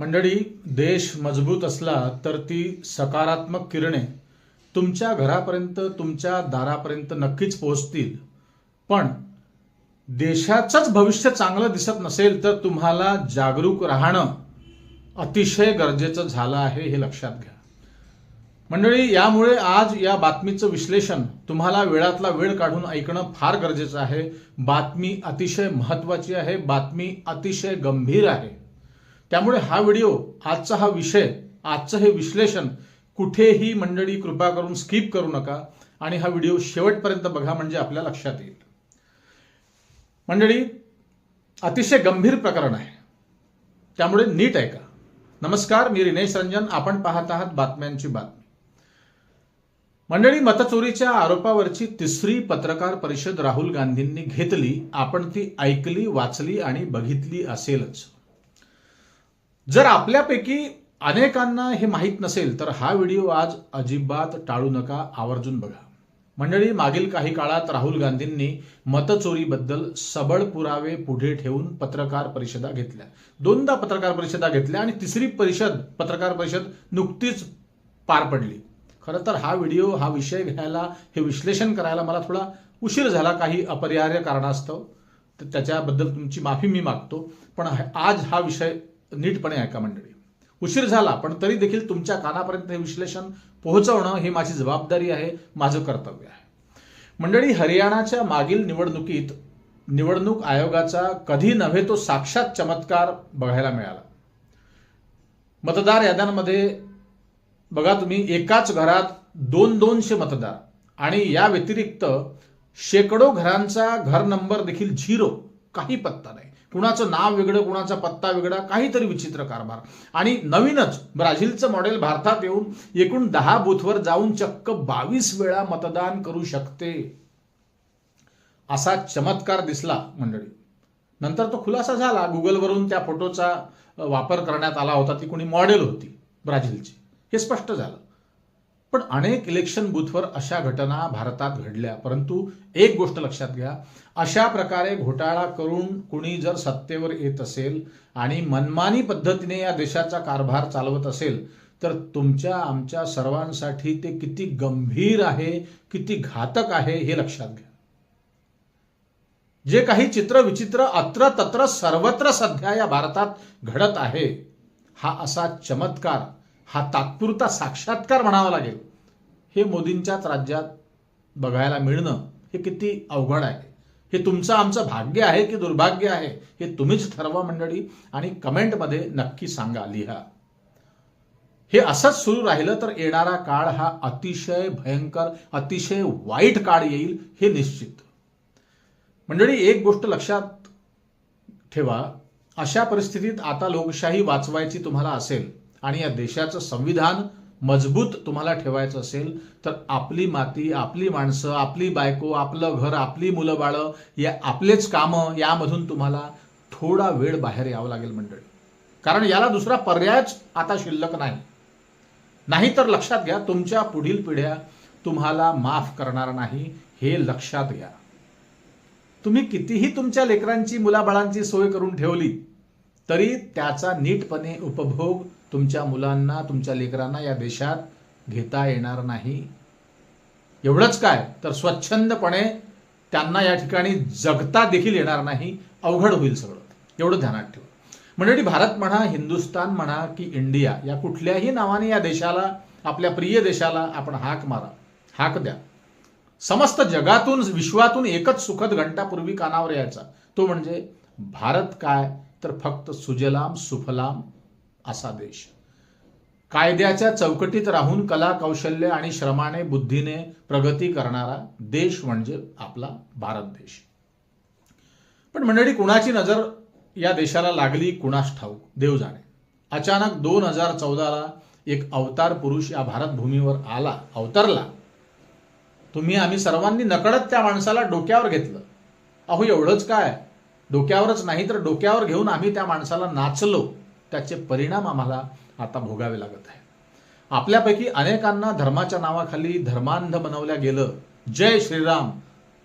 मंडळी देश मजबूत असला तर ती सकारात्मक किरणे तुमच्या घरापर्यंत तुमच्या दारापर्यंत नक्कीच पोहोचतील. पण देशाचंच भविष्य चांगलं दिसत नसेल तर तुम्हाला जागरूक राहणं अतिशय गरजेचं झालं आहे हे लक्षात घ्या. मंडळी यामुळे आज या बातमीचं विश्लेषण तुम्हाला वेळातला वेळ काढून ऐकणं फार गरजेचं आहे. बातमी अतिशय महत्वाची आहे बातमी अतिशय गंभीर आहे. त्यामुळे हा व्हिडिओ आजचा हा विषय आजचं हे विश्लेषण कुठेही मंडळी कृपा करून स्किप करू नका आणि हा व्हिडिओ शेवटपर्यंत बघा म्हणजे आपल्या लक्षात येईल. मंडळी अतिशय गंभीर प्रकरण आहे. त्यामुळे नीट ऐका. नमस्कार मी रिनेश रंजन. आपण पाहत आहात बातम्यांची बातमी. मंडळी मतचोरीच्या आरोपावरची तिसरी पत्रकार परिषद राहुल गांधींनी घेतली. आपण ती ऐकली वाचली आणि बघितली असेलच. जर आपल्यापैकी अनेकांना हे माहीत नसेल तर हा व्हिडिओ आज अजिबात टाळू नका. आवर्जून बघा. मंडळी मागील काही काळात राहुल गांधींनी मतचोरीबद्दल सबळ पुरावे पुढे ठेवून पत्रकार परिषदा घेतल्या. दोनदा पत्रकार परिषदा घेतल्या आणि तिसरी परिषद पत्रकार परिषद नुकतीच पार पडली. खरं तर हा व्हिडिओ हा विषय घ्यायला हे विश्लेषण करायला मला थोडा उशीर झाला. काही अपरिहार्य कारणास्तव. तर त्याच्याबद्दल तुमची माफी मी मागतो. पण आज हा विषय नीटपणे ऐका मंडळी. उशीर झाला पण तरी देखील तुमच्या कानापर्यंत हे विश्लेषण पोहोचवणं ही माझी जबाबदारी आहे माझं कर्तव्य आहे. मंडळी हरियाणाच्या मागील निवडणुकीत निवडणूक आयोगाचा कधी नव्हे तो साक्षात चमत्कार बघायला मिळाला. मतदार याद्यांमध्ये बघा तुम्ही एकाच घरात दोन दोनशे मतदार आणि या व्यतिरिक्त शेकडो घरांचा घर नंबर देखील झिरो काही पत्ता नाही. कुणाचं नाव वेगळं कुणाचा पत्ता वेगळा काहीतरी विचित्र कारभार. आणि नवीनच ब्राझीलचं मॉडेल भारतात येऊन एकूण दहा बूथवर जाऊन चक्क बावीस वेळा मतदान करू शकते. असा चमत्कार दिसला मंडळी. नंतर तो खुलासा झाला. गुगलवरून त्या फोटोचा वापर करण्यात आला होता. ती कोणी मॉडेल होती ब्राझीलची. हे स्पष्ट झालं. पण अनेक इलेक्शन बूथवर अशा घटना भारतात घडल्या. परंतु एक गोष्ट लक्षात घ्या. अशा प्रकारे घोटाळा करून कुणी जर सत्तेवर येत असेल आणि मनमानी पद्धतीने या देशाचा कारभार चालवत असेल तर तुमच्या आमच्या सर्वांसाठी ते किती गंभीर आहे किती घातक आहे हे लक्षात घ्या. जे काही चित्र विचित्र अत्र तत्र सर्वत्र सध्या या भारतात घडत आहे हा असा चमत्कार हा तात्पुरता साक्षात्कार म्हणावा लागेल. हे मोदींच्याच राज्यात बघायला मिळणं हे किती अवघड आहे. हे तुमचं आमचं भाग्य आहे की दुर्भाग्य आहे हे तुम्हीच ठरवा मंडळी आणि कमेंटमध्ये नक्की सांगा लिहा. हे असंच सुरू राहिलं तर येणारा काळ हा अतिशय भयंकर अतिशय वाईट काळ येईल हे निश्चित. मंडळी एक गोष्ट लक्षात ठेवा. अशा परिस्थितीत आता लोकशाही वाचवायची तुम्हाला असेल आणि या देशाचं संविधान मजबूत तुम्हाला ठेवायचं असेल तर आपली माती आपली माणसं आपली बायको आपलं घर आपली मुलं बाळं या आपलेच कामं यामधून तुम्हाला थोडा वेळ बाहेर यावं लागेल मंडळी. कारण याला दुसरा पर्यायच आता शिल्लक नाही. नाहीतर लक्षात घ्या तुमच्या पुढील पिढ्या तुम्हाला माफ करणार नाही हे लक्षात घ्या. तुम्ही कितीही तुमच्या लेकरांची मुलाबाळांची सोय करून ठेवली तरी त्याचा नीटपणे उपभोग तुमच्या मुलांना तुमच्या लेकरांना या देशात घेता येणार नाही. एवढंच काय? तर स्वच्छंदपणे त्यांना या ठिकाणी जगता देखील येणार नाही. अवघड होईल सगळं. एवढं ध्यानात ठेवा. मंडळी भारत म्हणा हिंदुस्तान म्हणा की इंडिया या कुठल्याही नावाने या देशाला आपल्या प्रिय देशाला आपण हाक मारा. हाक द्या. समस्त जगातून विश्वातून एकच सुखद घंटापूर्वी कानावर यायचा. तो म्हणजे भारत काय? तर फक्त सुजलाम सुफलाम असा देश कायद्याच्या चौकटीत राहून कला कौशल्य आणि श्रमाने बुद्धीने प्रगती करणारा देश म्हणजे आपला भारत देश. पण मंडळी कुणाची नजर या देशाला लागली? कुणास ठाऊक? देव जाणे. अचानक दोन हजार चौदाला एक अवतार पुरुष या भारत भूमीवर आला अवतरला. तुम्ही आम्ही सर्वांनी नकळत त्या माणसाला डोक्यावर घेतलं. अहो एवढंच काय? डोक्यावरच नाही तर डोक्यावर घेऊन आम्ही त्या माणसाला नाचलो. त्याचे परिणाम आम्हाला आता भोगावे लागत आहे आपल्यापैकी अनेकांना धर्माच्या नावाखाली धर्मांध बनवल्या गेलं. जय श्रीराम.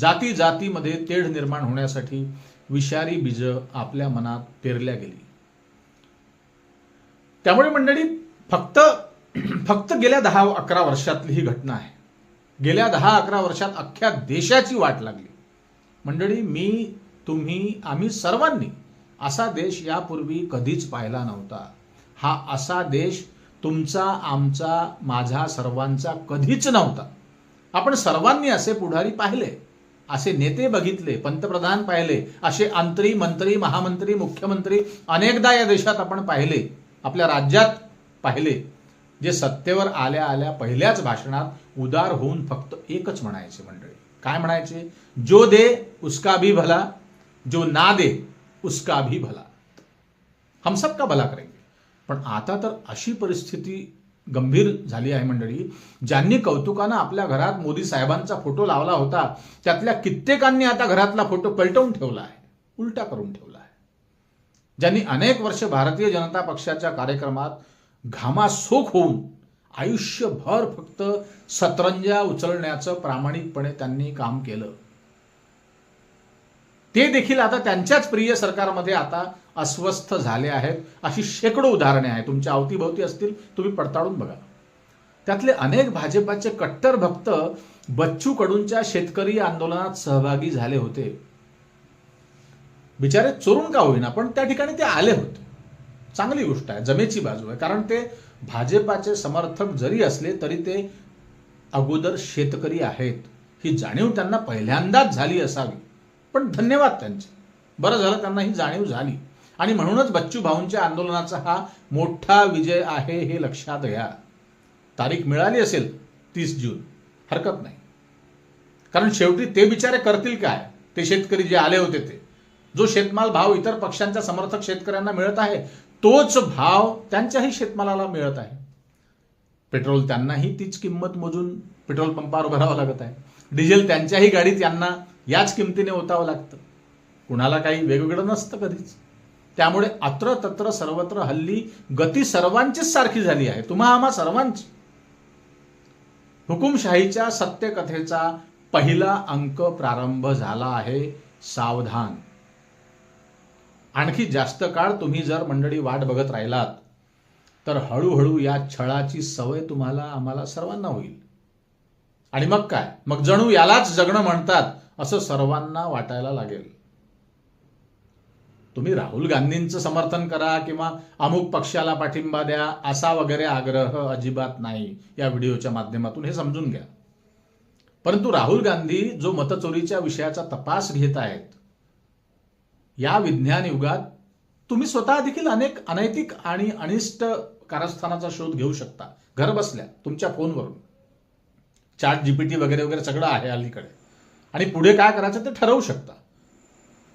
जाती जातीमध्ये तेढ निर्माण होण्यासाठी विषारी बीज आपल्या मनात पेरल्या गेली. त्यामुळे मंडळी फक्त फक्त गेल्या दहा अकरा वर्षातली ही घटना आहे. गेल्या दहा अकरा वर्षात अख्ख्या देशाची वाट लागली. मंडळी मी तुम्ही आम्ही सर्वांनी असा देश यापूर्वी कधीच पाहिला नव्हता. हा असा देश तुमचा आमचा माझा सर्वांचा कधीच नव्हता. आपण सर्वांनी असे पुढारी पाहिले असे नेते बघितले पंतप्रधान पाहिले असे अंतरी मंत्री महामंत्री मुख्यमंत्री अनेकदा या देशात आपण पाहिले आपल्या राज्यात पाहिले जे सत्तेवर आल्या आल्या पहिल्याच भाषणात उदार होऊन फक्त एकच म्हणायचे मंडळी. काय म्हणायचे? जो दे उसका भी भला जो ना दे उसका भी भला। हम सबका भला करेंगे। पण आता तर अशी परिस्थिती गंभीर झाली आहे मंडळी ज्यांनी कौतुकानं आपल्या घरात मोदी साहेबांचा फोटो लावला होता त्यातल्या कित्येकांनी आता घरातला फोटो पलटवून ठेवला आहे उलटा करून ठेवला आहे. ज्यांनी अनेक वर्ष भारतीय जनता पक्षाच्या कार्यक्रमात घामासोख होऊन आयुष्यभर फक्त सतरंजा उचलण्याचं प्रामाणिकपणे त्यांनी काम केलं. ते देखील आता त्यांच्याच प्रिय सरकारमध्ये आता अस्वस्थ झाले आहेत. अशी शेकडो उदाहरणे आहेत. तुमच्या अवतीभोवती असतील तुम्ही पडताळून बघा. त्यातले अनेक भाजपाचे कट्टर भक्त बच्चू कडूंच्या शेतकरी आंदोलनात सहभागी झाले होते. बिचारे चोरून का होईना पण त्या ठिकाणी ते आले होते. चांगली गोष्ट आहे जमेची बाजू आहे. कारण ते भाजपाचे समर्थक जरी असले तरी ते अगोदर शेतकरी आहेत. ही जाणीव त्यांना पहिल्यांदाच झाली असावी. पण धन्यवाद त्यांचे. बरं झालं त्यांना ही जाणीव झाली. आणि म्हणूनच बच्चू भाऊंच्या आंदोलनाचा हा मोठा विजय आहे हे लक्षात घ्या. तारीख मिळाली असेल तीस जून. हरकत नाही. कारण शेवटी ते बिचारे करतील काय? ते शेतकरी जे आले होते ते. जो शेतमाल भाव इतर पक्षांच्या समर्थक शेतकऱ्यांना मिळत आहे तोच भाव त्यांच्याही शेतमालाला मिळत आहे. पेट्रोल त्यांनाही तीच किंमत मोजून पेट्रोल पंपावर भरावं लागत आहे. डिझेल त्यांच्याही गाडीत यांना याच किमतीने ओतावं लागतं. कुणाला काही वेगवेगळं नसतं कधीच. त्यामुळे अत्र तत्र सर्वत्र हल्ली गती सर्वांचीच सारखी झाली आहे. तुम्हा आम्हा सर्वांची. हुकुमशाहीच्या सत्यकथेचा पहिला अंक प्रारंभ झाला आहे सावधान. आणखी जास्त काळ तुम्ही जर मंडळी वाट बघत राहिलात तर हळूहळू या छळाची सवय तुम्हाला आम्हाला सर्वांना होईल. आणि मग काय? मग जणू यालाच जगणं म्हणतात. असं सर्वांना वाटायला लागेल. तुम्ही राहुल गांधींचं समर्थन करा किंवा अमुक पक्षाला पाठिंबा द्या असा वगैरे आग्रह अजिबात नाही या व्हिडिओच्या माध्यमातून हे समजून घ्या. परंतु राहुल गांधी जो मतचोरीच्या विषयाचा तपास घेत आहेत या विज्ञान युगात तुम्ही स्वतः देखील अनेक अनैतिक आणि अनिष्ट कारस्थानाचा शोध घेऊ शकता. घर बसल्या तुमच्या फोनवरून. चॅट जीपीटी वगैरे वगैरे सगळं आहे अलीकडे. आणि पुढे काय करायचं ते ठरवू शकता.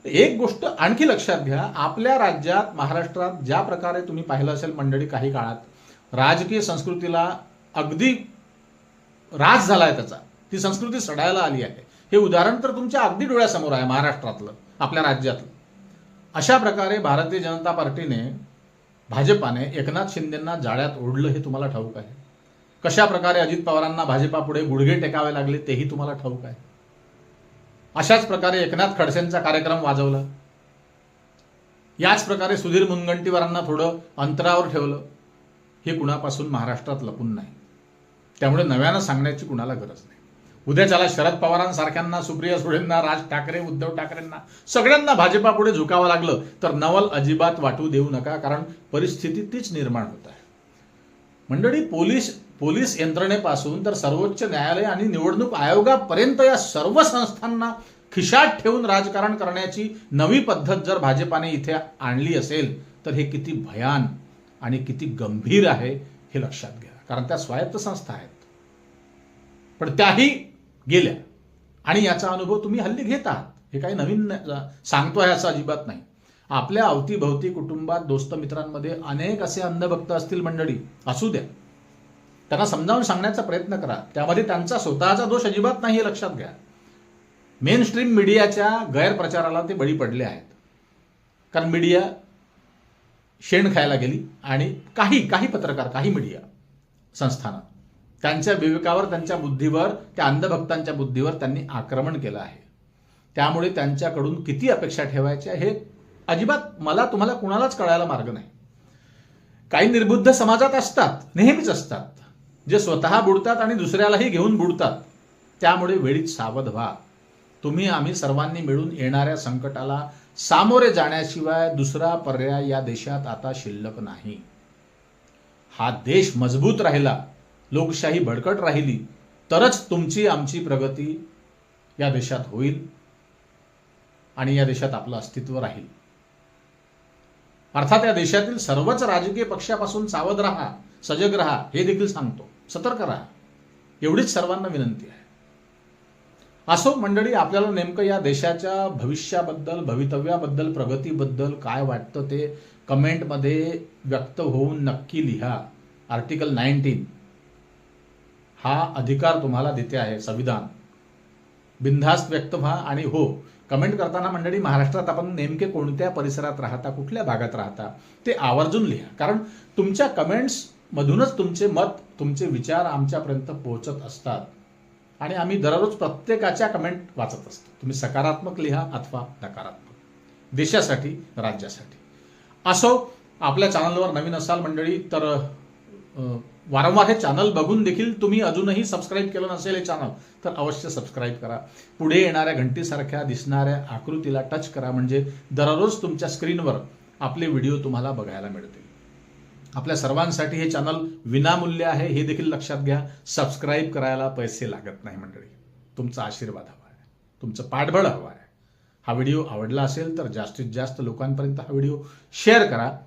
एक गोष्ट आणखी लक्षात घ्या आपल्या राज्यात महाराष्ट्रात ज्या प्रकारे तुम्ही पाहिलं असेल मंडळी काही काळात राजकीय संस्कृतीला अगदी राज आहे त्याचा. ती संस्कृती सडायला आली आहे. हे उदाहरण तर तुमच्या अगदी डोळ्यासमोर आहे महाराष्ट्रातलं आपल्या राज्यातलं. अशा प्रकारे भारतीय जनता पार्टीने भाजपाने एकनाथ शिंदेंना जाळ्यात ओढलं हे तुम्हाला ठाऊक आहे. कशा प्रकारे अजित पवारांना भाजपा पुढे गुडघे टेकावे लागले तेही तुम्हाला ठाऊक आहे. अशाच प्रकारे एकनाथ खडसेंचा कार्यक्रम वाजवला. याच प्रकारे सुधीर मुनगंटीवारांना थोडं अंतरावर ठेवलं. हे कुणापासून महाराष्ट्रात लपून नाही. त्यामुळे नव्यानं सांगण्याची कुणाला गरज नाही. उद्याच्याला शरद पवारांसारख्यांना सुप्रिया सुळेंना राज ठाकरे उद्धव ठाकरेंना सगळ्यांना भाजपापुढे झुकावं लागलं तर नवल अजिबात वाटू देऊ नका कारण परिस्थिती तीच निर्माण होत आहे. मंडळी पोलीस पोलीस यंत्रणेपासून तर सर्वोच्च न्यायालय आणि निवडणूक आयोगापर्यंत या सर्व संस्थांना खिशात ठेवून राजकारण करण्याची नवी पद्धत जर भाजपाने इथे आणली असेल तर हे किती भयान आणि किती गंभीर आहे हे लक्षात घ्या. कारण त्या स्वायत्त संस्था आहेत. पण त्याही गेल्या. आणि याचा अनुभव तुम्ही हल्ली घेत आहात. हे काही नवीन सांगतोय सांगतो आहे असं अजिबात नाही. आपल्या अवतीभवती कुटुंबात दोस्त मित्रांमध्ये अनेक असे अंधभक्त असतील मंडळी. असू द्या. त्यांना समजावून सांगण्याचा प्रयत्न करा. त्यामध्ये त्यांचा स्वतःचा दोष अजिबात नाही हे लक्षात घ्या. मेन स्ट्रीम मीडियाच्या गैरप्रचाराला ते बळी पडले आहेत. कारण मीडिया शेण खायला गेली आणि काही काही पत्रकार काही मीडिया संस्थानं त्यांच्या विवेकावर त्यांच्या बुद्धीवर त्या अंधभक्तांच्या बुद्धीवर त्यांनी आक्रमण केलं आहे. त्यामुळे त्यांच्याकडून किती अपेक्षा ठेवायच्या हे अजिबात मला तुम्हाला कुणालाच कळायला मार्ग नाही. काही निर्बुद्ध समाजात असतात नेहमीच असतात. जे स्वतः बुडतात आणि दुसऱ्यालाही घेऊन बुडतात त्यामुळे वेळीच सावध व्हा. तुम्ही आम्ही सर्वांनी मिळून येणाऱ्या संकटाला सामोरे जाण्याशिवाय दुसरा पर्याय या देशात आता शिल्लक नाही. हा देश मजबूत राहिला लोकशाही भडकट राहिली तरच तुमची आमची प्रगती या देशात होईल आणि या देशात आपलं अस्तित्व राहील. अर्थात या देशातील सर्वच राजकीय पक्षापासून सावध राहा सजग राहा हे देखील सांगतो. सतर्क राहा. एवढीच सर्वांना विनंती आहे. असो मंडळी आपल्याला नेमकं या देशाच्या भविष्याबद्दल भवितव्याबद्दल प्रगतीबद्दल काय वाटतं ते कमेंटमध्ये व्यक्त होऊन नक्की लिहा. आर्टिकल नाईन्टीन हा अधिकार तुम्हाला देते आहे संविधान. बिनधास्त व्यक्त व्हा आणि हो कमेंट करताना मंडळी महाराष्ट्रात आपण नेमके कोणत्या परिसरात राहता कुठल्या भागात राहता ते आवर्जून लिहा. कारण तुमच्या कमेंट्स मधूनच तुमचे मत तुमचे विचार आमच्यापर्यंत पोहोचत असतात. आणि आम्ही दररोज प्रत्येकाच्या कमेंट वाचत असतो. तुम्ही सकारात्मक लिहा अथवा नकारात्मक. देशासाठी राज्यासाठी. असो आपल्या चॅनलवर नवीन असाल मंडळी तर वारंवार हे चॅनल बघून देखील तुम्ही अजूनही सबस्क्राईब केलं नसेल हे चॅनल तर अवश्य सबस्क्राईब करा. पुढे येणाऱ्या घंटीसारख्या दिसणाऱ्या आकृतीला टच करा. म्हणजे दररोज तुमच्या स्क्रीनवर आपले व्हिडिओ तुम्हाला बघायला मिळतील. आपल्या सर्वांसाठी हे चॅनल विनामूल्य आहे. हे देखील लक्षात घ्या. सबस्क्राईब करायला पैसे लागत नाही मंडळी. तुमचा आशीर्वाद हवा आहे. तुमचं पाठबळ हवं आहे. हा व्हिडिओ आवडला असेल तर जास्तीत जास्त लोकांपर्यंत हा व्हिडिओ शेअर करा.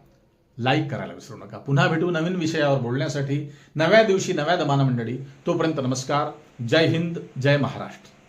लाईक करायला विसरू नका. पुन्हा भेटू नवीन विषयावर बोलण्यासाठी. नव्या दिवशी नव्या दमाना मंडळी. तोपर्यंत नमस्कार. जय हिंद. जय महाराष्ट्र.